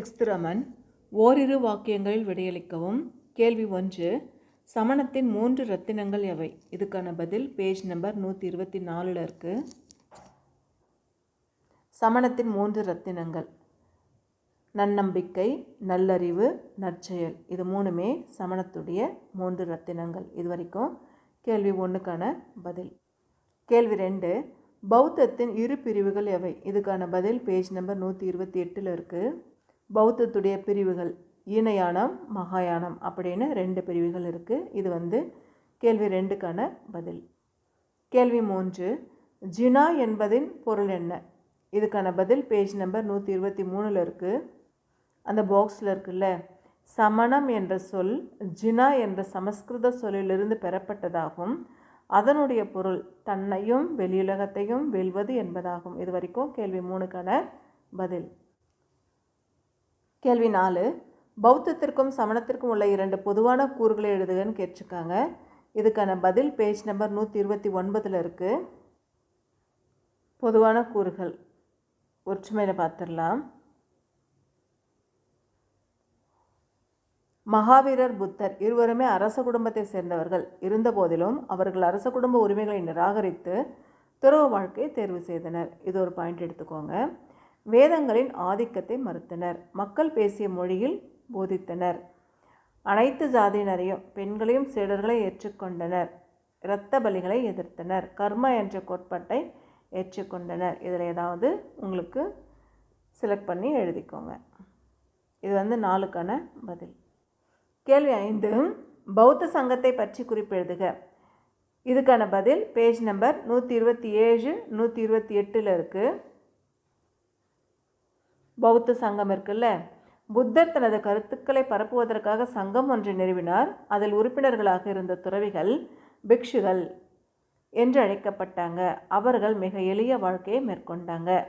Sixth Raman ஓரிரு வாக்கியங்களில் விடையளிக்கவும். கேள்வி ஒன்று சமணத்தின் மூன்று ரத்தினங்கள் எவை? இதுக்கான பதில் பேஜ் நம்பர் நூற்றி இருபத்தி நாலில் இருக்குது சமணத்தின் மூன்று ரத்தினங்கள். நன்னம்பிக்கை நல்லறிவு நற்செயல். இது மூணுமே சமணத்துடைய மூன்று ரத்தினங்கள். இது வரைக்கும் கேள்வி ஒன்றுக்கான பதில். கேள்வி ரெண்டு பௌத்தத்தின் இரு பிரிவுகள் எவை? இதுக்கான பதில் பேஜ் நம்பர் நூற்றி இருபத்தி எட்டில் இருக்குது பௌத்தத்துடைய பிரிவுகள் ஈனயானம் மகாயானம் அப்படின்னு ரெண்டு பிரிவுகள் இருக்குது இது வந்து கேள்வி ரெண்டுக்கான பதில். கேள்வி மூன்று ஜினா என்பதின் பொருள் என்ன? இதுக்கான பதில் பேஜ் நம்பர் நூற்றி இருபத்தி மூணில் இருக்குது அந்த பாக்ஸில் இருக்குல்ல சமணம் என்ற சொல் ஜினா என்ற சமஸ்கிருத சொல்லிலிருந்து பெறப்பட்டதாகும். அதனுடைய பொருள் தன்னையும் வெளியுலகத்தையும் வெல்வது என்பதாகும். இது வரைக்கும் கேள்வி மூணுக்கான பதில். கேள்வி நாலு. பௌத்தத்திற்கும் சமணத்திற்கும் உள்ள இரண்டு பொதுவான கூறுகளை எழுதுகன்னு கேட்டிருக்காங்க. இதுக்கான பதில் பேஜ் நம்பர் நூற்றி இருபத்தி ஒன்பதில் இருக்குது பொதுவான கூறுகள். ஒற்றுமையில் பார்த்துடலாம் மகாவீரர் புத்தர் இருவருமே அரச குடும்பத்தை சேர்ந்தவர்கள். இருந்தபோதிலும் அவர்கள் அரச குடும்ப உரிமைகளை நிராகரித்து துறவு வாழ்க்கையை தேர்வு செய்தனர். இது ஒரு பாயிண்ட் எடுத்துக்கோங்க. வேதங்களின் ஆதிக்கத்தை மறுத்தனர். மக்கள் பேசிய மொழியில் போதித்தனர். அனைத்து ஜாதியினரையும் பெண்களையும் சீடர்களை ஏற்றுக்கொண்டனர். இரத்த பலிகளை எதிர்த்தனர். கர்மா என்ற கோட்பாட்டை ஏற்றுக்கொண்டனர். இதில் ஏதாவது உங்களுக்கு செலக்ட் பண்ணி எழுதிக்கோங்க. இது வந்து நாளுக்கான பதில். கேள்வி ஐந்து. பௌத்த சங்கத்தை பற்றி குறிப்பெழுதுக. இதுக்கான பதில் பேஜ் நம்பர் நூற்றி இருபத்தி ஏழு நூற்றி இருபத்தி எட்டில் இருக்குது பௌத்த சங்கம் இருக்குல்ல? புத்தர் தனது கருத்துக்களை பரப்புவதற்காக சங்கம் ஒன்று நிறுவினார். அதில் உறுப்பினர்களாக இருந்த துறவிகள் பிக்ஷுகள் என்று அழைக்கப்பட்டாங்க. அவர்கள் மிக எளிய வாழ்க்கையை மேற்கொண்டாங்க.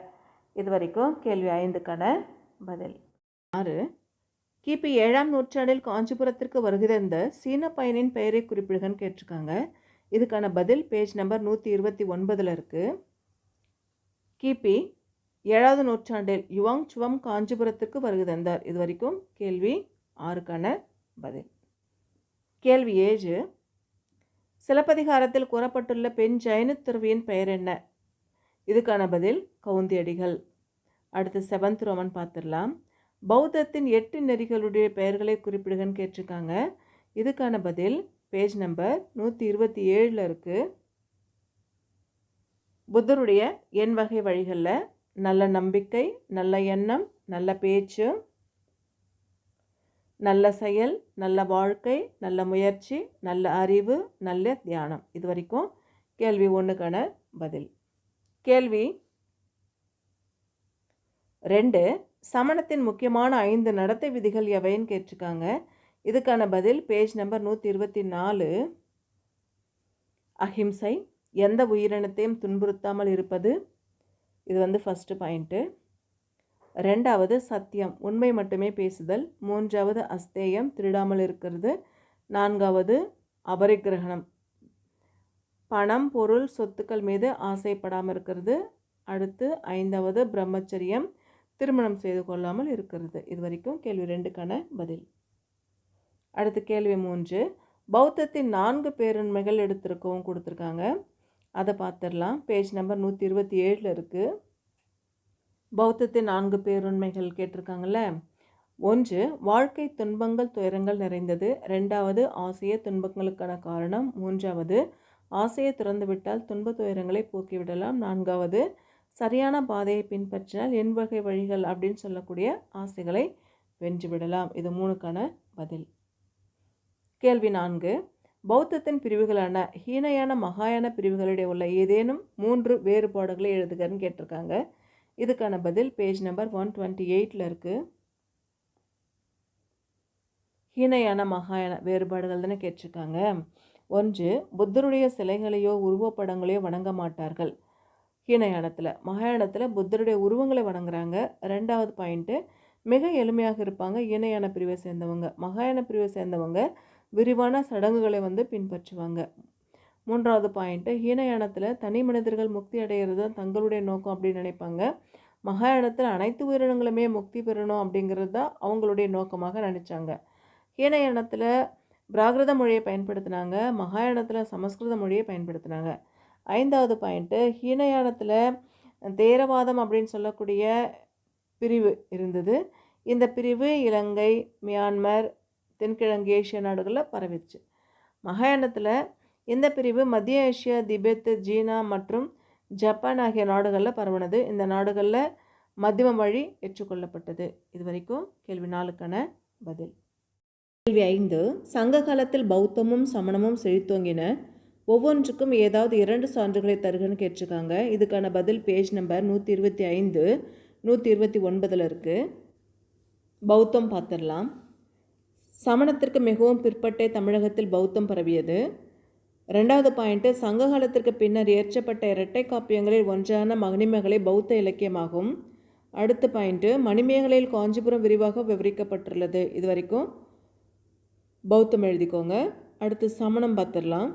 இது வரைக்கும் கேள்வி ஐந்துக்கான பதில். ஆறு. கிபி ஏழாம் நூற்றாண்டில் காஞ்சிபுரத்திற்கு வருகை தந்த சீன பயணின் பெயரை குறிப்பிடுகன்னு கேட்டிருக்காங்க. இதுக்கான பதில் பேஜ் நம்பர் நூற்றி இருபத்தி ஒன்பதில் இருக்குது கிபி ஏழாவது நூற்றாண்டில் யுவாங் சுவம் காஞ்சிபுரத்துக்கு வருகை தந்தார். இது வரைக்கும் கேள்வி ஆறுக்கான பதில். கேள்வி ஏழு. சிலப்பதிகாரத்தில் கூறப்பட்டுள்ள பெண் ஜைன துறவியின் பெயர் என்ன? இதுக்கான பதில் கவுந்தியடிகள். அடுத்து செவன்த் ரோமன் பார்த்துடலாம். பௌத்தத்தின் எட்டு நெறிகளுடைய பெயர்களை குறிப்பிடுகன்னு கேட்டிருக்காங்க. இதுக்கான பதில் பேஜ் நம்பர் நூற்றி இருபத்தி ஏழில் இருக்குது புத்தருடைய எண் வகை வழிகளில் நல்ல நம்பிக்கை நல்ல எண்ணம் நல்ல பேச்சு நல்ல செயல் நல்ல வாழ்க்கை நல்ல முயற்சி நல்ல அறிவு நல்ல தியானம். இது வரைக்கும் கேள்வி ஒன்றுக்கான பதில். கேள்வி ரெண்டு சமணத்தின் முக்கியமான ஐந்து நடத்தை விதிகள் எவைன்னு கேட்டிருக்காங்க. இதுக்கான பதில் பேஜ் நம்பர் நூற்றி இருபத்தி நாலு. அஹிம்சை எந்த உயிரினத்தையும் துன்புறுத்தாமல் இருப்பது இது வந்து ஃபஸ்ட்டு பாயிண்ட்டு ரெண்டாவது சத்தியம் உண்மை மட்டுமே பேசுதல். மூன்றாவது அஸ்தேயம் திருடாமல் இருக்கிறது. நான்காவது அபரிக்கிரகணம் பணம் பொருள் சொத்துக்கள் மீது ஆசைப்படாமல் இருக்கிறது. அடுத்து ஐந்தாவது பிரம்மச்சரியம் திருமணம் செய்து கொள்ளாமல் இருக்கிறது. இது வரைக்கும் கேள்வி ரெண்டுக்கான பதில். அடுத்து கேள்வி மூன்று. பௌத்தத்தின் நான்கு பேருண்மைகள் எடுத்திருக்கவும் கொடுத்துருக்காங்க. அதை பார்த்துடலாம். பேஜ் நம்பர் நூற்றி இருபத்தி ஏழில் இருக்குது பௌத்தத்தின் நான்கு பேருண்மைகள் கேட்டிருக்காங்கல்ல. ஒன்று வாழ்க்கை துன்பங்கள் துயரங்கள் நிறைந்தது. ரெண்டாவது ஆசைய துன்பங்களுக்கான காரணம். மூன்றாவது ஆசையை திறந்துவிட்டால் துன்ப துயரங்களை போக்கிவிடலாம். நான்காவது சரியான பாதையை பின்பற்றினால் என் வகை வழிகள் அப்படின்னு சொல்லக்கூடிய ஆசைகளை வென்றுவிடலாம். இது மூணுக்கான பதில். கேள்வி நான்கு பௌத்தத்தின் பிரிவுகளான ஹீனயான மகாயான பிரிவுகளிடையே உள்ள ஏதேனும் மூன்று வேறுபாடுகளை எழுதுகன்னு கேட்டிருக்காங்க. இதுக்கான பதில் பேஜ் நம்பர் ஒன் டுவெண்ட்டி எயிட்டில் இருக்குது ஹீனயான மகாயான வேறுபாடுகள் தானே கேட்டிருக்காங்க. ஒன்று புத்தருடைய சிலைகளையோ உருவப்படங்களையோ வணங்க மாட்டார்கள். ஹீனயானத்தில் மகாயானத்தில் புத்தருடைய உருவங்களை வணங்குறாங்க. ரெண்டாவது பாயிண்ட்டு மிக எளிமையாக இருப்பாங்க ஈனையான பிரிவை சேர்ந்தவங்க. மகாயான பிரிவை சேர்ந்தவங்க விரிவான சடங்குகளை வந்து பின்பற்றுவாங்க. மூன்றாவது பாயிண்ட்டு ஹீனயானத்தில் தனி மனிதர்கள் முக்தி அடைகிறது தான் தங்களுடைய நோக்கம் அப்படின்னு நினைப்பாங்க. மகாயானத்தில் அனைத்து உயிரினங்களுமே முக்தி பெறணும் அப்படிங்கிறது தான் அவங்களுடைய நோக்கமாக நினச்சாங்க. ஹீனயானத்தில் பிராகிருத மொழியை பயன்படுத்தினாங்க மகாயானத்தில் சமஸ்கிருத மொழியை பயன்படுத்தினாங்க. ஐந்தாவது பாயிண்ட்டு ஹீனயானத்தில் தேரவாதம் அப்படின்னு சொல்லக்கூடிய பிரிவு இருந்தது. இந்த பிரிவு இலங்கை மியான்மர் தென்கிழங்கு ஏசிய நாடுகளில் பரவிச்சு மகாயானத்தில் இந்த பிரிவு மத்திய ஏசியா திபெத் சீனா மற்றும் ஜப்பான் ஆகிய நாடுகளில் பரவினது. இந்த நாடுகளில் மத்தியம வழி ஏற்றுக்கொள்ளப்பட்டது. இது வரைக்கும் கேள்வி நாளுக்கான பதில். கேள்வி ஐந்து சங்க காலத்தில் பௌத்தமும் சமணமும் செழித்தோங்கின ஒவ்வொன்றுக்கும் ஏதாவது இரண்டு சான்றுகளை தருகன்னு கேட்டிருக்காங்க. இதுக்கான பதில் பேஜ் நம்பர் நூற்றி இருபத்தி ஐந்து நூற்றி இருபத்தி ஒன்பதில் இருக்குது பௌத்தம் பார்த்துடலாம். சமணத்திற்கு மிகவும் பிற்பட்டே தமிழகத்தில் பௌத்தம் பரவியது. ரெண்டாவது பாயிண்ட்டு சங்ககாலத்திற்கு பின்னர் இயற்றப்பட்ட இரட்டை காப்பியங்களில் ஒன்றான மணிமேகலை பௌத்த இலக்கியமாகும். அடுத்த பாயிண்ட்டு மணிமேகலையில் காஞ்சிபுரம் விரிவாக விவரிக்கப்பட்டுள்ளது. இது வரைக்கும் பௌத்தம் எழுதிக்கோங்க. அடுத்து சமணம் பார்த்துடலாம்.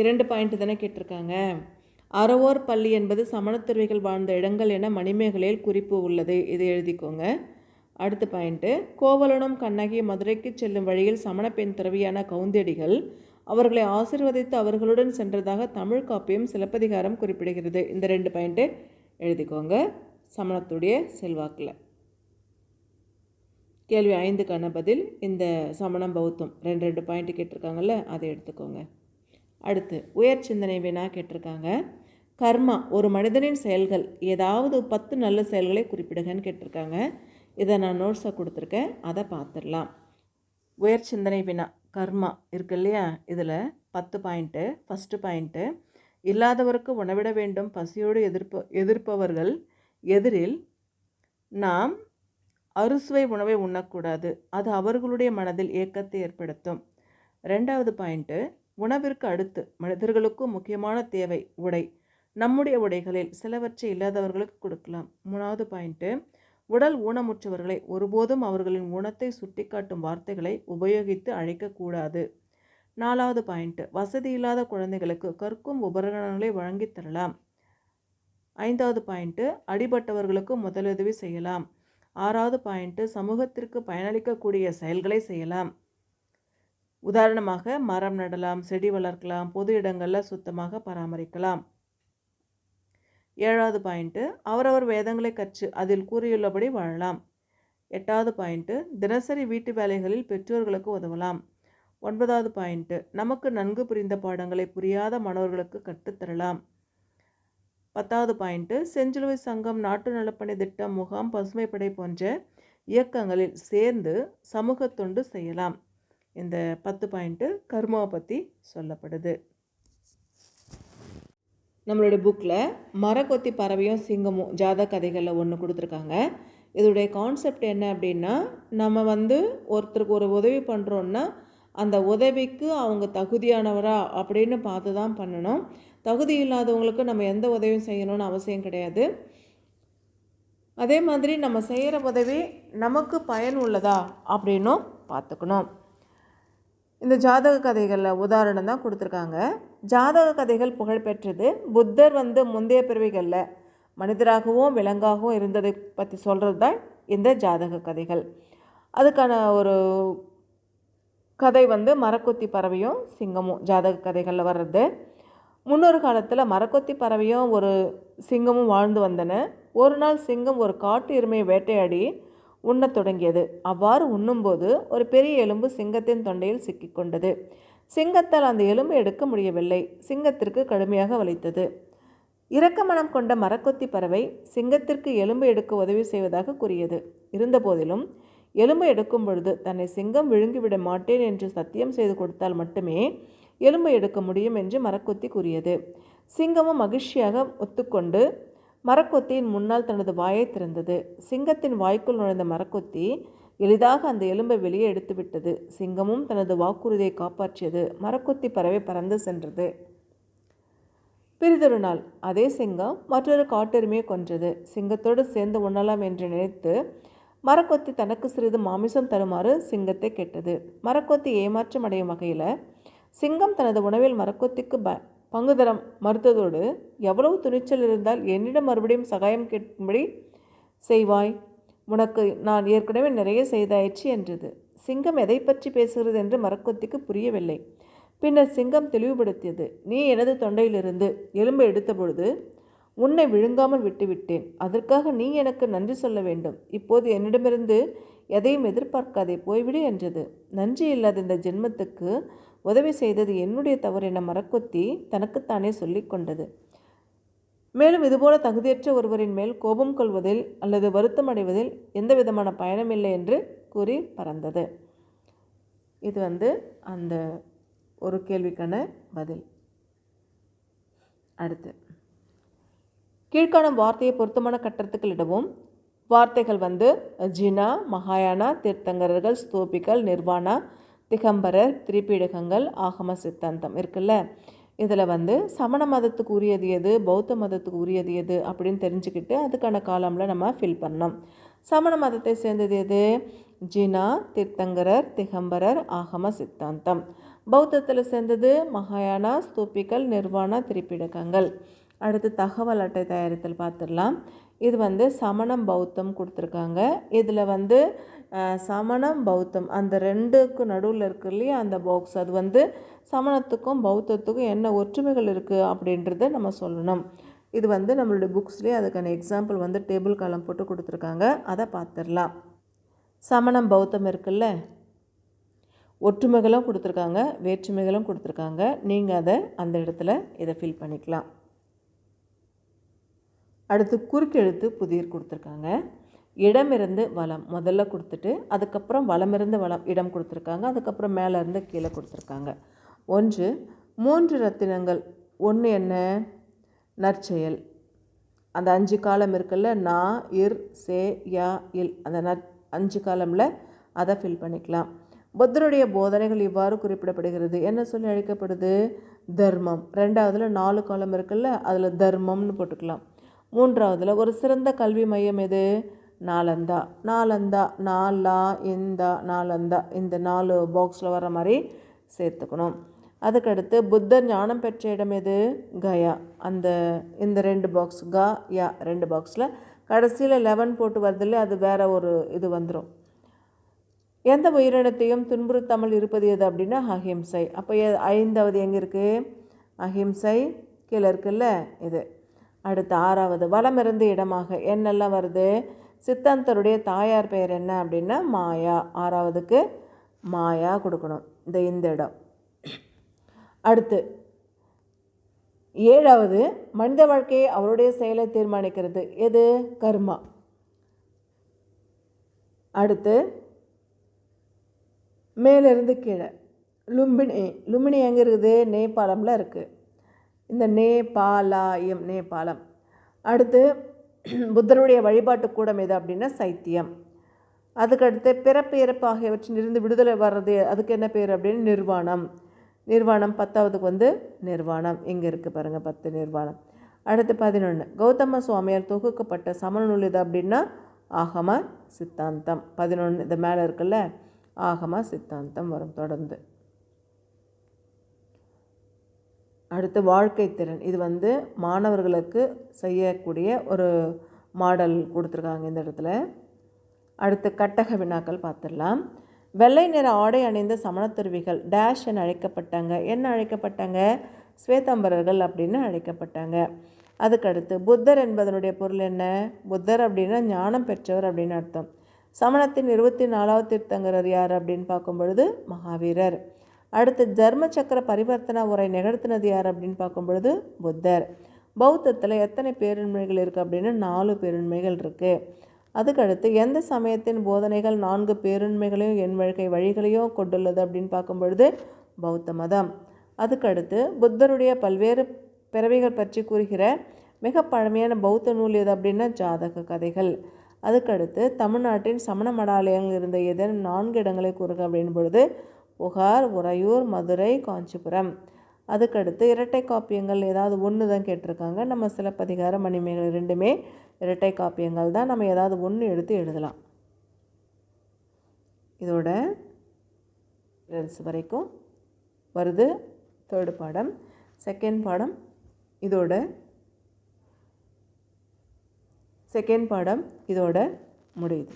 இரண்டு பாயிண்ட் தானே கேட்டிருக்காங்க. அறவோர் பள்ளி என்பது சமணத்துறவிகள் வாழ்ந்த இடங்கள் என மணிமேகலையில் குறிப்பு உள்ளது. இதை எழுதிக்கோங்க. அடுத்த பாயிண்ட்டு கோவலனும் கண்ணகி மதுரைக்கு செல்லும் வழியில் சமண பெண் துறவியான கவுந்தடிகள் அவர்களை ஆசிர்வதித்து அவர்களுடன் சென்றதாக தமிழ் காப்பியம் சிலப்பதிகாரம் குறிப்பிடுகிறது. இந்த ரெண்டு பாயிண்ட்டு எழுதிக்கோங்க. சமணத்துடைய செல்வாக்கில். கேள்வி ஐந்துக்கான பதில். இந்த சமணம் பௌத்தம். ரெண்டு ரெண்டு பாயிண்ட் கேட்டிருக்காங்கல்ல அதை எடுத்துக்கோங்க. அடுத்து உயர் சிந்தனை வினா கேட்டிருக்காங்க. கர்மா ஒரு மனிதனின் செயல்கள் ஏதாவது பத்து நல்ல செயல்களை குறிப்பிடுங்கன்னு கேட்டிருக்காங்க. இதை நான் நோட்ஸை கொடுத்துருக்கேன். அதை பார்த்துடலாம். உயர் சிந்தனை வினா கர்மா இருக்கு இல்லையா? இதில் பத்து பாயிண்ட்டு ஃபஸ்ட்டு பாயிண்ட்டு. இல்லாதவருக்கு உணவிட வேண்டும் பசியோடு எதிர்ப்ப எதிர்ப்பவர்கள் எதிரில் நாம் அறுசுவை உணவை உண்ணக்கூடாது. அது அவர்களுடைய மனதில் ஏக்கத்தை ஏற்படுத்தும். ரெண்டாவது பாயிண்ட்டு உணவிற்கு அடுத்து மனிதர்களுக்கும் முக்கியமான தேவை உடை. நம்முடைய உடைகளில் சிலவற்றை இல்லாதவர்களுக்கு கொடுக்கலாம். மூணாவது பாயிண்ட்டு உடல் ஊனமுற்றவர்களை ஒருபோதும் அவர்களின் ஊனத்தை சுட்டிக்காட்டும் வார்த்தைகளை உபயோகித்து அழைக்கக்கூடாது. நாலாவது பாயிண்ட்டு வசதி இல்லாத குழந்தைகளுக்கு கற்கும் உபகரணங்களை வழங்கித் தரலாம். ஐந்தாவது பாயிண்ட்டு அடிபட்டவர்களுக்கு முதலுதவி செய்யலாம். ஆறாவது பாயிண்ட்டு சமூகத்திற்கு பயனளிக்கக்கூடிய செயல்களை செய்யலாம். உதாரணமாக மரம் நடலாம் செடி வளர்க்கலாம் பொது இடங்களில் சுத்தமாக பராமரிக்கலாம். ஏழாவது பாயிண்ட்டு அவரவர் வேதங்களை கற்று அதில் கூறியுள்ளபடி வாழலாம். எட்டாவது பாயிண்ட்டு தினசரி வீட்டு வேலைகளில் பெற்றோர்களுக்கு உதவலாம். ஒன்பதாவது பாயிண்ட்டு நமக்கு நன்கு புரிந்த பாடங்களை புரியாத மாணவர்களுக்கு கற்றுத்தரலாம். பத்தாவது பாயிண்ட்டு செஞ்சிலுவை சங்கம் நாட்டு நலப்பணி திட்டம் முகாம் பசுமைப்படை போன்ற இயக்கங்களில் சேர்ந்து சமூக தொண்டு செய்யலாம். இந்த பத்து பாயிண்ட்டு கர்மாவை பற்றி சொல்லப்படுது. நம்மளுடைய புக்கில் மரக்கொத்தி பறவையும் சிங்கமும் ஜாத கதைகளில் ஒன்று கொடுத்துருக்காங்க. இதோடைய கான்செப்ட் என்ன அப்படின்னா நம்ம வந்து ஒருத்தருக்கு ஒரு உதவி பண்ணுறோன்னா அந்த உதவிக்கு அவங்க தகுதியானவரா அப்படின்னு பார்த்து தான் பண்ணணும். தகுதி இல்லாதவங்களுக்கு நம்ம எந்த உதவியும் செய்யணும்னு அவசியம் கிடையாது. அதே மாதிரி நம்ம செய்கிற உதவி நமக்கு பயன் உள்ளதா அப்படின்னும் பார்த்துக்கணும். இந்த ஜாதக கதைகளில் உதாரணம் தான் கொடுத்துருக்காங்க. ஜாதக கதைகள் புகழ்பெற்றது புத்தர் வந்து முந்தைய பிறவிகளில் மனிதராகவும் விலங்காகவும் இருந்ததை பற்றி சொல்கிறது தான் இந்த ஜாதக கதைகள். அதுக்கான ஒரு கதை வந்து மரக்கொத்தி பறவையும் சிங்கமும் ஜாதக கதைகளில் வர்றது. முன்னொரு காலத்தில் மரக்கொத்தி பறவையும் ஒரு சிங்கமும் வாழ்ந்து வந்தன. ஒரு நாள் சிங்கம் ஒரு காட்டு எருமையை வேட்டையாடி உண்ணத் தொடங்கியது. அவ்வாறு உண்ணும்போது ஒரு பெரிய எலும்பு சிங்கத்தின் தொண்டையில் சிக்கிக்கொண்டது சிங்கத்தால் அந்த எலும்பை எடுக்க முடியவில்லை. சிங்கத்திற்கு கடுமையாக வலித்தது. இரக்க மனம் கொண்ட மரக்கொத்தி பறவை சிங்கத்திற்கு எலும்பு எடுக்க உதவி செய்வதாக கூறியது. இருந்தபோதிலும் எலும்பை எடுக்கும் பொழுது தன்னை சிங்கம் விழுங்கிவிட மாட்டேன் என்று சத்தியம் செய்து கொடுத்தால் மட்டுமே எலும்பை எடுக்க முடியும் என்று மரக்கொத்தி கூறியது. சிங்கமும் மகிழ்ச்சியாக ஒத்துக்கொண்டு மரக்கொத்தியின் முன்னால் தனது வாயை திறந்தது. சிங்கத்தின் வாய்க்குள் நுழைந்த மரக்கொத்தி எளிதாக அந்த எலும்பை வெளியே எடுத்துவிட்டது. சிங்கமும் தனது வாக்குறுதியை காப்பாற்றியது. மரக்கொத்தி பறவை பறந்து சென்றது. பிறிதொரு நாள் அதே சிங்கம் மற்றொரு காட்டெருமையை கொன்றது. சிங்கத்தோடு சேர்ந்து உண்ணலாம் என்று நினைத்து மரக்கொத்தி தனக்கு சிறிது மாமிசம் தருமாறு சிங்கத்தை கேட்டது. மரக்கொத்தி ஏமாற்றம் அடையும் வகையில் சிங்கம் தனது உணவில் மரக்கொத்திக்கு ப பங்கு தர மறுத்ததோடு எவ்வளவு துணிச்சல் இருந்தால் என்னிடம் மறுபடியும் சகாயம் கேட்கும்படி செய்வாய்? உனக்கு நான் ஏற்கனவே நிறைய செய்தாயிற்று என்றது. சிங்கம் எதை பற்றி பேசுகிறது? என்று மரக்கொத்திக்கு புரியவில்லை. பின்னர் சிங்கம் தெளிவுபடுத்தியது. நீ எனது தொண்டையிலிருந்து எலும்பை எடுத்தபொழுது உன்னை விழுங்காமல் விட்டுவிட்டேன். அதற்காக நீ எனக்கு நன்றி சொல்ல வேண்டும். இப்போது என்னிடமிருந்து எதையும் எதிர்பார்க்காதே போய்விடு என்றது. நன்றி இல்லாத இந்த ஜென்மத்துக்கு உதவி செய்தது என்னுடைய தவறு என மரக்கொத்தி தனக்குத்தானே சொல்லிக்கொண்டது மேலும் இதுபோல தகுதியற்ற ஒருவரின் மேல் கோபம் கொள்வதில் அல்லது வருத்தம் அடைவதில் எந்த விதமான பயணமில்லை என்று கூறி பறந்தது. இது வந்து அந்த ஒரு கேள்விக்கான பதில். அடுத்து. கீழ்காணும் வார்த்தையை பொருத்தமான கட்டத்துக்களிடவும் வார்த்தைகள் வந்து ஜினா மகாயானா தீர்த்தங்கரர்கள் ஸ்தூபிகள் நிர்வாணா திகம்பரர் திரிபீடகங்கள் ஆகம சித்தாந்தம் இருக்குல்ல? இதில் வந்து சமண மதத்துக்கு உரியது எது பௌத்த மதத்துக்கு உரியது எது அப்படின்னு தெரிஞ்சுக்கிட்டு அதுக்கான காலமில் நம்ம ஃபில் பண்ணோம். சமண மதத்தை சேர்ந்தது எது? ஜினா தீர்த்தங்கரர் திகம்பரர் ஆகம சித்தாந்தம். பௌத்தத்தில் சேர்ந்தது மகாயானா ஸ்தூபிகள் நிர்வாணா திரிப்பிடகங்கள் அடுத்து தகவல் அட்டை தயாரித்தல் பார்த்துடலாம். இது வந்து சமணம் பௌத்தம் கொடுத்துருக்காங்க. இதில் வந்து சமணம் பௌத்தம் அந்த ரெண்டுக்கு நடுவில் இருக்கு இல்லையா அந்த பாக்ஸ் அது வந்து சமணத்துக்கும் பௌத்தத்துக்கும் என்ன ஒற்றுமைகள் இருக்குது அப்படின்றத நம்ம சொல்லணும். இது வந்து நம்மளுடைய புக்ஸ்லேயே அதுக்கான எக்ஸாம்பிள் வந்து டேபிள் காலம் போட்டு கொடுத்துருக்காங்க. அதை பார்த்துடலாம். சமணம் பௌத்தம் இருக்குல்ல ஒற்றுமைகளும் கொடுத்துருக்காங்க வேற்றுமைகளும் கொடுத்துருக்காங்க. நீங்கள் அதை அந்த இடத்துல இதை ஃபில் பண்ணிக்கலாம். அடுத்து குறுக்கெழுத்து புதிர் கொடுத்துருக்காங்க. இடமிருந்து வளம் முதல்ல கொடுத்துட்டு அதுக்கப்புறம் வளமிருந்து வளம் இடம் கொடுத்துருக்காங்க. அதுக்கப்புறம் மேலே இருந்து கீழே கொடுத்துருக்காங்க. ஒன்று மூன்று ரத்தினங்கள். ஒன்று என்ன? நற்செயல். அந்த அஞ்சு காலம் இருக்குல்ல நா இர் சே யா இல். அந்த நற் அஞ்சு காலமில் அதை ஃபில் பண்ணிக்கலாம். புத்தருடைய போதனைகள் இவ்வாறு குறிப்பிடப்படுகிறது. என்ன சொல்லி அழைக்கப்படுது? தர்மம். ரெண்டாவதுல நாலு காலம் இருக்குல்ல அதில் தர்மம்னு போட்டுக்கலாம். மூன்றாவதில் ஒரு சிறந்த கல்வி மையம் எது? நாலந்தா நாலந்தா நாலா இந்தா நாலந்தா இந்த நாலு பாக்ஸில் வர மாதிரி சேர்த்துக்கணும். அதுக்கடுத்து புத்தர் ஞானம் பெற்ற இடம் எது? கயா. அந்த இந்த ரெண்டு பாக்ஸ் கா யா ரெண்டு பாக்ஸில் கடைசியில் லெவன் போட்டு வருதில்ல அது வேற ஒரு இது வந்துடும் எந்த உயிரினத்தையும் துன்புறுத்தாமல் இருப்பது எது அப்படின்னா அஹிம்சை அப்போ ஐந்தாவது எங்கே இருக்குது அஹிம்சை கீழே இருக்குல்ல இது. அடுத்து ஆறாவது வளமிருந்து இடமாக என்னெல்லாம் வருது? சித்தாந்தருடைய தாயார் பெயர் என்ன? அப்படின்னா மாயா. ஆறாவதுக்கு மாயா கொடுக்கணும். இந்த இந்த இடம். அடுத்து ஏழாவது மனித வாழ்க்கையை அவருடைய செயலை தீர்மானிக்கிறது. எது? கர்மா. அடுத்து மேலிருந்து கீழே லும்பினி. லும்பினி எங்கே இருக்குது? நேபாளமில் இருக்குது இந்த நேபாளாயம் நேபாளம். அடுத்து புத்தருடைய வழிபாட்டு கூடம் எது அப்படின்னா சைத்தியம். அதுக்கடுத்து பிறப்பு இறப்பு ஆகியவற்றில் இருந்து விடுதலை வர்றது அதுக்கு என்ன பேர் அப்படின்னு? நிர்வாணம். நிர்வாணம் பத்தாவதுக்கு வந்து நிர்வாணம். இங்கே இருக்குது பாருங்கள் பத்து நிர்வாணம். அடுத்து பதினொன்று கௌதம சுவாமியார் தொகுக்கப்பட்ட சமண நூல் அப்படின்னா ஆகம சித்தாந்தம். பதினொன்று இது மேலே இருக்குல்ல ஆகம சித்தாந்தம் வரும் தொடர்ந்து. அடுத்து வாழ்க்கை திறன். இது வந்து மாணவர்களுக்கு செய்யக்கூடிய ஒரு மாடல் கொடுத்துருக்காங்க இந்த இடத்துல. அடுத்து கட்டக வினாக்கள் பார்த்துடலாம். வெள்ளை நிற ஆடை அணிந்த சமணத்துருவிகள் டேஷ் என அழைக்கப்பட்டாங்க. என்ன அழைக்கப்பட்டாங்க? ஸ்வேதாம்பரர்கள் அப்படின்னு அழைக்கப்பட்டாங்க. அதுக்கடுத்து புத்தர் என்பதனுடைய பொருள் என்ன? புத்தர் அப்படின்னா ஞானம் பெற்றவர் அப்படின்னு அர்த்தம். சமணத்தின் இருபத்தி நாலாவது தீர்த்தங்கரர் யார் அப்படின்னு பார்க்கும் பொழுது மகாவீரர். அடுத்து தர்ம சக்கர பரிவர்த்தனா உரை நிகழ்த்தினது யார் அப்படின்னு பார்க்கும் பொழுது புத்தர். பௌத்தத்தில் எத்தனை பேருண்மைகள் இருக்குது அப்படின்னு நாலு பேருண்மைகள் இருக்குது அதுக்கடுத்து எந்த சமயத்தின் போதனைகள் நான்கு பேருண்மைகளையும் என் வாழ்க்கை வழிகளையும் கொண்டுள்ளது அப்படின்னு பார்க்கும் பொழுது பௌத்த மதம். அதுக்கடுத்து புத்தருடைய பல்வேறு பிறவிகள் பற்றி கூறுகிற மிக பழமையான பௌத்த நூல் எது அப்படின்னா ஜாதக கதைகள். அதுக்கடுத்து தமிழ்நாட்டின் சமண மடாலயங்கள் இருந்த ஏதேனும் நான்கு இடங்களை கூறுக அப்படின் பொழுது புகார் உறையூர் மதுரை காஞ்சிபுரம். அதுக்கடுத்து இரட்டை காப்பியங்கள் ஏதாவது ஒன்று தான் கேட்டிருக்காங்க. நம்ம சிலப்பதிகார மணிமேகலை ரெண்டுமே இரட்டை காப்பியங்கள் தான். நம்ம ஏதாவது ஒன்று எடுத்து எழுதலாம். இதோட வரைக்கும் வருது தேர்டு பாடம். செகண்ட் பாடம் இதோட செகண்ட் பாடம் இதோட முடியுது.